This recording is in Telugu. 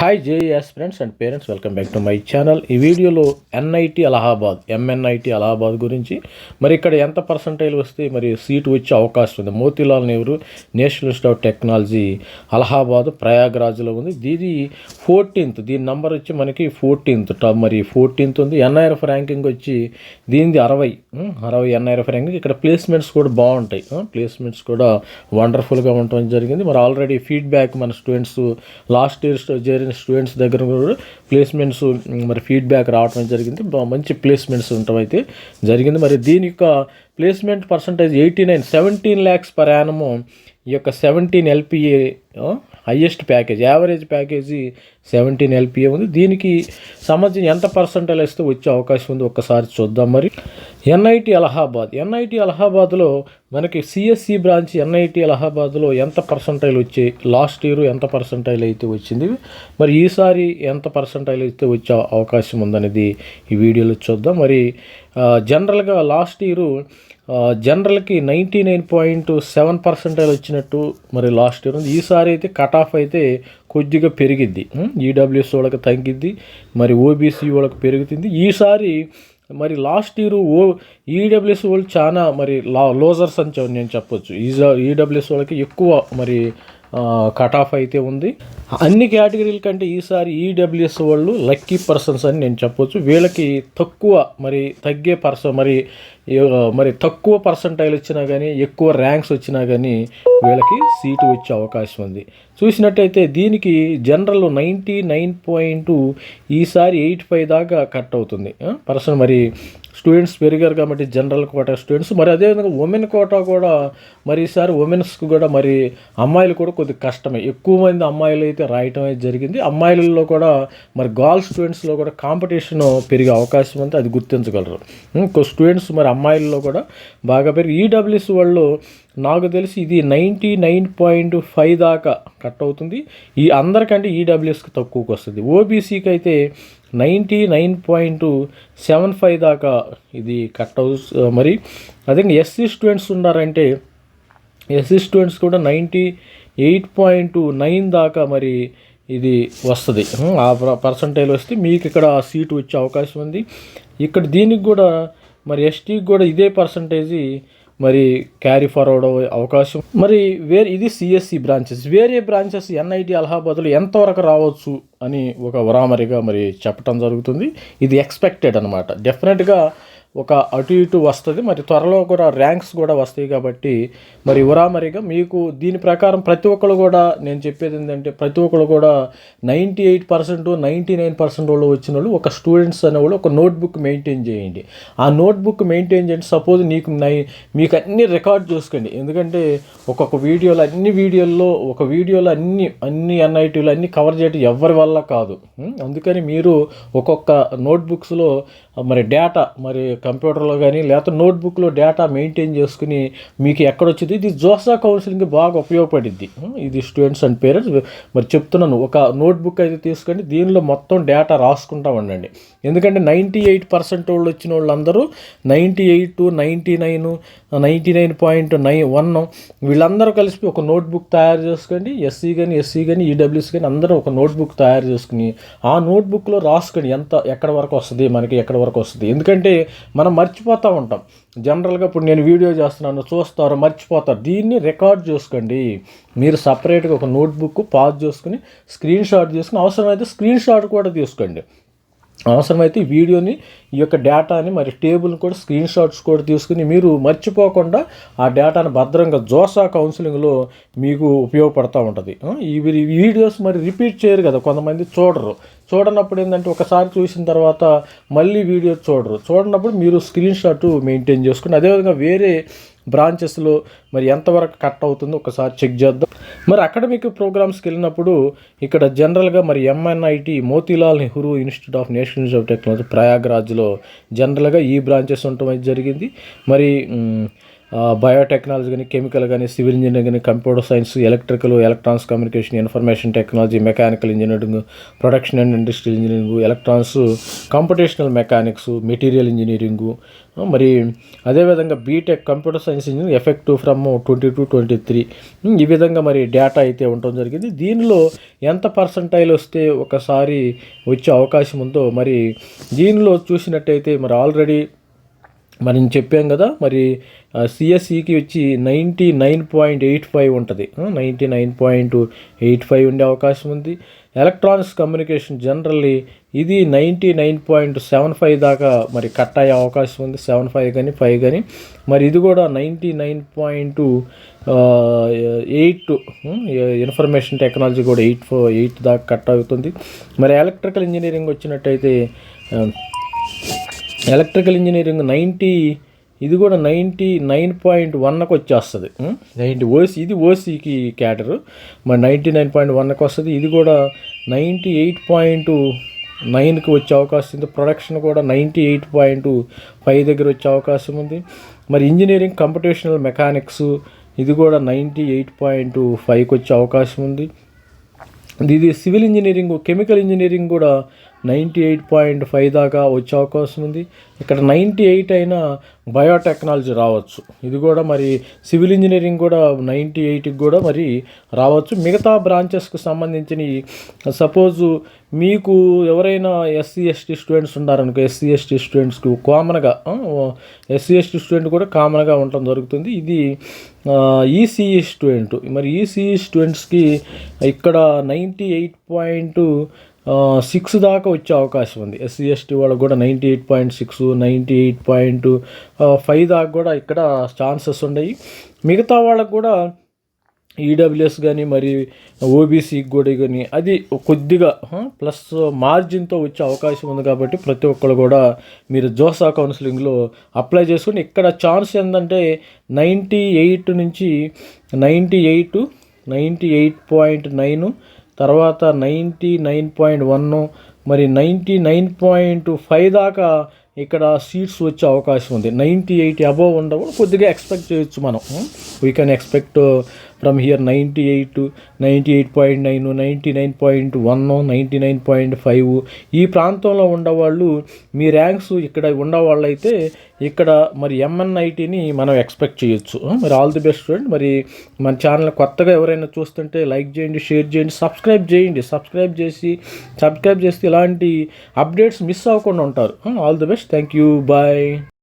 Hi JS friends and parents welcome back to my channel ఈ వీడియోలో ఎన్ఐటి అలహాబాద్ ఎంఎన్ఐటి అలహాబాద్ గురించి మరి ఇక్కడ ఎంత పర్సంటేజ్ వస్తే మరి సీటు వచ్చే అవకాశం ఉంది. Motilal Nehru national institute of technology Allahabad ప్రయాగ్రాజ్లో ఉంది. దీది ఫోర్టీన్త్ దీని నంబర్ వచ్చి మనకి ఫోర్టీన్త్ టాప్ మరి ఫోర్టీన్త్ ఉంది. ఎన్ఐఆర్ఎఫ్ ర్యాంకింగ్ వచ్చి దీనిది అరవై అరవై ఎన్ఐఆర్ఎఫ్ ర్యాంకింగ్ ఇక్కడ ప్లేస్మెంట్స్ కూడా బాగుంటాయి. ప్లేస్మెంట్స్ కూడా వండర్ఫుల్గా ఉండటం జరిగింది. మరి ఆల్రెడీ ఫీడ్బ్యాక్ మన స్టూడెంట్స్ లాస్ట్ ఇయర్ చేరిన స్టూడెంట్స్ దగ్గర కూడా ప్లేస్మెంట్స్ మరి ఫీడ్బ్యాక్ రావడం జరిగింది. మంచి ప్లేస్మెంట్స్ ఉండటం అయితే జరిగింది. మరి దీని యొక్క placement percentage eighty nine seventeen lakhs per annum ఈ యొక్క seventeen LPA highest package average package seventeen LPA ఉంది. దీనికి సంబంధించి ఎంత పర్సంటేజ్ ఇస్తే వచ్చే అవకాశం ఉంది? ఒక్కసారి చూద్దాం మరి. ఎన్ఐటి అలహాబాద్. ఎన్ఐటి అలహాబాద్లో మనకి సిఎస్సి బ్రాంచ్ ఎన్ఐటి అలహాబాద్లో ఎంత పర్సంటైల్ వచ్చి లాస్ట్ ఇయర్ ఎంత పర్సంటైల్ అయితే వచ్చింది? మరి ఈసారి ఎంత పర్సంటైల్ అయితే వచ్చే అవకాశం ఉందనేది ఈ వీడియోలో చూద్దాం. మరి జనరల్గా last year జనరల్కి ninety nine point seven percentage వచ్చినట్టు మరి లాస్ట్ ఇయర్ ఉంది. ఈసారి అయితే కట్ ఆఫ్ అయితే కొద్దిగా పెరిగిద్ది. ఈడబ్ల్యూఎస్ వాళ్ళకి తగ్గిద్ది మరి ఓబీసీ వాళ్ళకి పెరుగుతుంది. ఈసారి మరి లాస్ట్ ఇయర్ ఓ ఈడబ్ల్యూఎస్ వాళ్ళు చాలా మరి లా లోజర్స్ అని నేను చెప్పొచ్చు. ఈజా ఈడబ్ల్యూఎస్ వాళ్ళకి ఎక్కువ మరి కట్ ఆఫ్ అయితే ఉంది. అన్ని కేటగిరీల కంటే ఈసారి ఈడబ్ల్యూఎస్ వాళ్ళు లక్కీ పర్సన్స్ అని నేను చెప్పొచ్చు. వీళ్ళకి తక్కువ మరి తగ్గే పర్సన్ మరి మరి తక్కువ పర్సంటైల్ వచ్చినా కానీ ఎక్కువ ర్యాంక్స్ వచ్చినా కానీ వీళ్ళకి సీటు వచ్చే అవకాశం ఉంది. చూసినట్టయితే దీనికి జనరల్ నైంటీ నైన్ పాయింట్ ఈసారి ఎయిట్ ఫైవ్ దాకా కట్ అవుతుంది. పర్సన్ మరి స్టూడెంట్స్ పెరిగారు కాబట్టి జనరల్ కోటా స్టూడెంట్స్. మరి అదేవిధంగా ఉమెన్ కోటా కూడా మరి ఈసారి ఉమెన్స్కి కూడా మరి అమ్మాయిలు కూడా కొద్దిగా కష్టమే. ఎక్కువ మంది అమ్మాయిలు అయితే రాయటం అయితే జరిగింది. అమ్మాయిలలో కూడా మరి గర్ల్స్ స్టూడెంట్స్లో కూడా కాంపిటీషన్ పెరిగే అవకాశం ఉంది. అది గుర్తించగలరు. స్టూడెంట్స్ మరి అమ్మాయిల్లో కూడా బాగా పెరిగి ఈడబ్ల్యూఎస్ వాళ్ళు నాకు తెలిసి ఇది నైంటీ నైన్ పాయింట్ ఫైవ్ దాకా కట్ అవుతుంది. ఈ అందరికంటే ఈడబ్ల్యూఎస్కి తక్కువకి వస్తుంది. ఓబీసీకి అయితే ninety nine point seven five దాకా ఇది కట్ అవు మరి. అదే ఎస్సీ స్టూడెంట్స్ ఉన్నారంటే ఎస్సీ స్టూడెంట్స్ కూడా నైంటీ ఎయిట్ పాయింట్ నైన్ దాకా మరి ఇది వస్తుంది. ఆ పర్సంటేజ్ వస్తే మీకు ఇక్కడ సీటు వచ్చే అవకాశం ఉంది. ఇక్కడ దీనికి కూడా మరి ఎస్టీకి కూడా ఇదే పర్సంటేజీ మరి క్యారీ ఫార్వర్డ్ అయ్యే అవకాశం. మరి వేరే ఇది సిఎస్సి బ్రాంచెస్ వేరే బ్రాంచెస్ ఎన్ఐటి అలహాబాద్లో ఎంతవరకు రావచ్చు అని ఒక వరామరిగా మరి చెప్పడం జరుగుతుంది. ఇది ఎక్స్పెక్టెడ్ అనమాట డెఫినెట్గా ఒక అటు ఇటు వస్తుంది. మరి త్వరలో కూడా ర్యాంక్స్ కూడా వస్తాయి కాబట్టి మరి ఉరామరిగా మీకు దీని ప్రకారం ప్రతి ఒక్కరు కూడా నేను చెప్పేది ఏంటంటే ప్రతి ఒక్కరు కూడా ninety eight percent ninety nine percent వాళ్ళు వచ్చిన వాళ్ళు ఒక స్టూడెంట్స్ అనేవాళ్ళు ఒక నోట్బుక్ మెయింటైన్ చేయండి. ఆ నోట్బుక్ మెయింటైన్ చేయండి. సపోజ్ నీకు నై మీకు అన్ని రికార్డ్ చూసుకోండి. ఎందుకంటే ఒక్కొక్క వీడియోలో అన్ని వీడియోల్లో ఒక వీడియోలో అన్ని అన్ని ఎన్ఐటీలు అన్ని కవర్ చేయడం ఎవరి వల్ల కాదు. అందుకని మీరు ఒక్కొక్క నోట్బుక్స్లో మరి డేటా మరి కంప్యూటర్లో కానీ లేకపోతే నోట్బుక్లో డేటా మెయింటైన్ చేసుకుని మీకు ఎక్కడొచ్చింది? ఇది జోసా కౌన్సిలింగ్కి బాగా ఉపయోగపడింది ఇది స్టూడెంట్స్ అండ్ పేరెంట్స్ మరి చెప్తున్నాను. ఒక నోట్బుక్ అయితే తీసుకొని దీనిలో మొత్తం డేటా రాసుకుంటా ఉండండి. ఎందుకంటే నైంటీ ఎయిట్ పర్సెంట్ వాళ్ళు వచ్చిన వాళ్ళందరూ ninety eight ninety nine ninety nine point nine one వీళ్ళందరూ కలిసి ఒక నోట్బుక్ తయారు చేసుకోండి ఎస్సీ కానీ ఎస్సీ కానీ ఈడబ్ల్యూసీ కానీ అందరూ ఒక నోట్బుక్ తయారు చేసుకుని ఆ నోట్బుక్లో రాసుకోండి ఎంత ఎక్కడ వరకు వస్తుంది మనకి ఎక్కడ వరకు వస్తుంది. ఎందుకంటే మనం మర్చిపోతూ ఉంటాం. జనరల్గా ఇప్పుడు నేను వీడియో చేస్తున్నాను చూస్తారు మర్చిపోతారు. దీన్ని రికార్డ్ చేసుకోండి. మీరు సపరేట్గా ఒక నోట్బుక్ పాజ్ చేసుకుని స్క్రీన్ షాట్ చేసుకుని అవసరమైతే స్క్రీన్ షాట్ కూడా తీసుకోండి. అవసరమైతే వీడియోని ఈ యొక్క డేటాని మరి టేబుల్ కూడా స్క్రీన్ షాట్స్ కూడా తీసుకుని మీరు మర్చిపోకుండా ఆ డేటాను భద్రంగా జోసా కౌన్సిలింగ్లో మీకు ఉపయోగపడుతూ ఉంటుంది. ఇవి ఈ వీడియోస్ మరి రిపీట్ చేయరు కదా కొంతమంది చూడరు. చూడనప్పుడు ఏంటంటే ఒకసారి చూసిన తర్వాత మళ్ళీ వీడియో చూడరు. చూడనప్పుడు మీరు స్క్రీన్ షాట్ మెయింటైన్ చేసుకుని అదేవిధంగా వేరే బ్రాంచెస్లో మరి ఎంతవరకు కట్ అవుతుందో ఒకసారి చెక్ చేద్దాం. మరి అకాడమిక్ ప్రోగ్రామ్స్కి వెళ్ళినప్పుడు ఇక్కడ జనరల్గా మరి MNIT Motilal Nehru institute of national of technology ప్రయాగ్రాజ్లో జనరల్గా ఈ బ్రాంచెస్ ఉండటం అయితే జరిగింది. మరి బయోటెక్నాలజీ కానీ కెమికల్ కానీ సివిల్ ఇంజనీరింగ్ కానీ computer science electrical electronics communication information technology mechanical engineering production and industrial engineering electronics computational mechanics material engineering మరి అదేవిధంగా B Tech computer science engineering effective from twenty two twenty three ఈ విధంగా మరి డేటా అయితే ఉండటం జరిగింది. దీనిలో ఎంత పర్సంటైల్ వస్తే ఒకసారి వచ్చే అవకాశం ఉందో మరి దీనిలో చూసినట్టయితే మరి ఆల్రెడీ మరి నేను చెప్పాం కదా మరి సిఎస్ఈకి వచ్చి ninety nine point eight five ఉంటుంది. Ninety nine point eight five ఉండే అవకాశం ఉంది. ఎలక్ట్రానిక్స్ కమ్యూనికేషన్ జనరల్లీ ఇది ninety nine point seven five దాకా మరి కట్ అయ్యే అవకాశం ఉంది. సెవెన్ ఫైవ్ కానీ ఫైవ్ కానీ. మరి ఇది కూడా ninety nine point eight information technology కూడా ఎయిట్ ఫోర్ ఎయిట్ దాకా కట్ అవుతుంది. మరి ఎలక్ట్రికల్ ఇంజనీరింగ్ వచ్చినట్టయితే ఎలక్ట్రికల్ ఇంజనీరింగ్ నైంటీ ఇది కూడా నైంటీ నైన్ పాయింట్ వన్కి వచ్చేస్తుంది. నైంటీ. ఓసీ ఇది ఓసీకి క్యాటరు. మరి నైంటీ నైన్ పాయింట్ వన్కి వస్తుంది. ఇది కూడా నైంటీ ఎయిట్ పాయింట్ నైన్కి వచ్చే అవకాశం ఉంది. ప్రొడక్షన్ కూడా నైంటీ ఎయిట్ పాయింట్ ఫైవ్ దగ్గర వచ్చే అవకాశం ఉంది. మరి ఇంజనీరింగ్ కంప్యూటేషనల్ మెకానిక్స్ ఇది కూడా నైంటీ ఎయిట్ పాయింట్ ఫైవ్కి వచ్చే అవకాశం ఉంది. ఇది సివిల్ ఇంజనీరింగ్ కెమికల్ ఇంజనీరింగ్ కూడా నైంటీ ఎయిట్ పాయింట్ ఫైవ్ దాకా వచ్చే అవకాశం ఉంది. ఇక్కడ నైంటీ ఎయిట్ అయినా బయోటెక్నాలజీ రావచ్చు. ఇది కూడా మరి సివిల్ ఇంజనీరింగ్ కూడా నైంటీ ఎయిట్కి కూడా మరి రావచ్చు. మిగతా బ్రాంచెస్కి సంబంధించిన సపోజు మీకు ఎవరైనా ఎస్సీ ఎస్టీ స్టూడెంట్స్ ఉన్నారనుకో ఎస్సీ ఎస్టీ స్టూడెంట్స్కి కామన్గా ఎస్సీ ఎస్టీ స్టూడెంట్ కూడా కామన్గా ఉండటం జరుగుతుంది. ఇది ఈసీఈ స్టూడెంట్. మరి ఈసీఈ స్టూడెంట్స్కి ఇక్కడ నైంటీ ఎయిట్ పాయింట్ సిక్స్ దాకా వచ్చే అవకాశం ఉంది. ఎస్సీ ఎస్టీ వాళ్ళకు కూడా ninety eight point six ninety eight point five దాకా కూడా ఇక్కడ ఛాన్సెస్ ఉన్నాయి మిగతా వాళ్ళకు కూడా ఈడబ్ల్యూఎస్ కానీ మరి ఓబీసీ కూడా కానీ అది కొద్దిగా ప్లస్ మార్జిన్తో వచ్చే అవకాశం ఉంది కాబట్టి ప్రతి ఒక్కరు కూడా మీరు జోసా కౌన్సిలింగ్లో అప్లై చేసుకుని ఇక్కడ ఛాన్స్ ఏంటంటే నైంటీ ఎయిట్ నుంచి ninety eight ninety eight point nine తర్వాత నైంటీ నైన్ పాయింట్ వన్ మరి నైంటీ నైన్ పాయింట్ ఫైవ్ దాకా ఇక్కడ సీట్స్ వచ్చే అవకాశం ఉంది. నైంటీ ఎయిట్ అబోవ్ ఉండవు కొద్దిగా ఎక్స్పెక్ట్ చేయొచ్చు మనం. We can expect from here ninety eight ninety eight point nine ninety nine point one ninety nine point five. ఈ ప్రాంతంలో ఉండేవాళ్ళు మీ ర్యాంక్స్ ఇక్కడ ఉండేవాళ్ళు ఇక్కడ మరి ఎంఎన్ఐటీని మనం ఎక్స్పెక్ట్ చేయొచ్చు. మరి ఆల్ ది బెస్ట్ స్టూడెంట్ మరి మన ఛానల్ కొత్తగా ఎవరైనా చూస్తుంటే లైక్ చేయండి షేర్ చేయండి సబ్స్క్రైబ్ చేయండి. సబ్స్క్రైబ్ చేసి సబ్స్క్రైబ్ చేస్తే ఇలాంటి అప్డేట్స్ మిస్ అవ్వకుండా ఉంటారు. All the best thank you bye